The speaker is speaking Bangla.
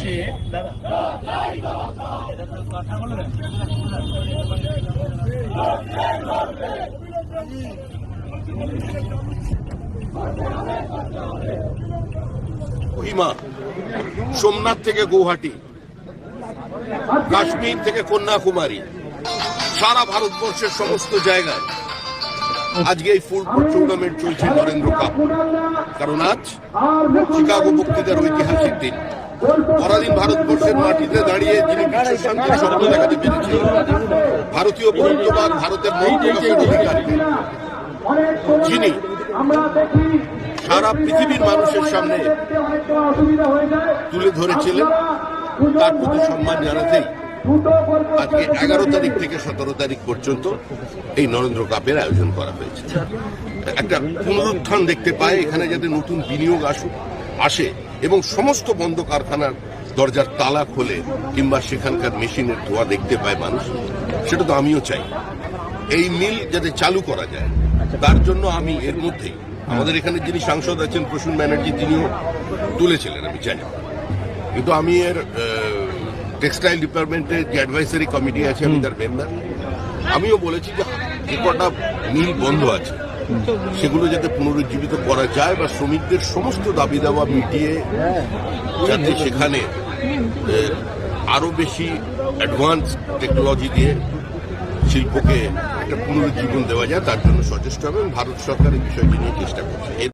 যে দাদা কথা বলো না সোমনাথ থেকে গৌহাটি কাশ্মীর থেকে কন্যাকুমারী সারা ভারতবর্ষের সমস্ত জায়গায় আজকে এই ফুটবল টুর্নামেন্ট চলছে নরেন্দ্র কাপ। কারণ আজ শিকাগো বক্তৃতার ঐতিহাসিক দিন। পরাধীন ভারতবর্ষের মাটিতে দাঁড়িয়ে যিনি বিশ্ব শান্তির স্বপ্ন দেখাতে পেরেছিলেন ভারতীয় বহুত্ববাদ ভারতের মৌলিকের অধিকারী। যিনি সারা পৃথিবীর মানুষের সামনে তুলে ধরেছিলেন, তার প্রতি সম্মান জানাতেই আজকে এগারো তারিখ থেকে সতেরো তারিখ পর্যন্ত এই নরেন্দ্র কাপের আয়োজন করা হয়েছে। একটা পুনরুত্থান দেখতে পায়, এখানে যাতে নতুন বিনিয়োগ আসুক। আসে এবং সমস্ত বন্ধ কারখানার দরজার তালা খোলে কিংবা সেখানকার মেশিনের ধোয়া দেখতে পায় মানুষ সেটা তো আমিও চাই। এই মিল যাতে চালু করা যায় তার জন্য আমি এর মধ্যেই আমাদের এখানে যিনি সাংসদ আছেন প্রসূন ব্যানার্জি তিনিও তুলেছিলেন আমি জানি। কিন্তু আমি এর টেক্সটাইল ডিপার্টমেন্টের যে অ্যাডভাইসারি কমিটি আছে আমি তার মেম্বার আমিও বলেছি যে যে কটা মিল বন্ধ আছে সেগুলো যাতে পুনরুজ্জীবিত করা যায় বা শ্রমিকদের সমস্ত দাবি দাওয়া মিটিয়ে যাতে সেখানে আরও আরও বেশি অ্যাডভান্স টেকনোলজি দিয়ে শিল্পকে একটা পুনরুজ্জীবন দেওয়া যায়, তার জন্য সচেষ্ট হবে এবং ভারত সরকার এই বিষয়টি নিয়ে চেষ্টা করছে।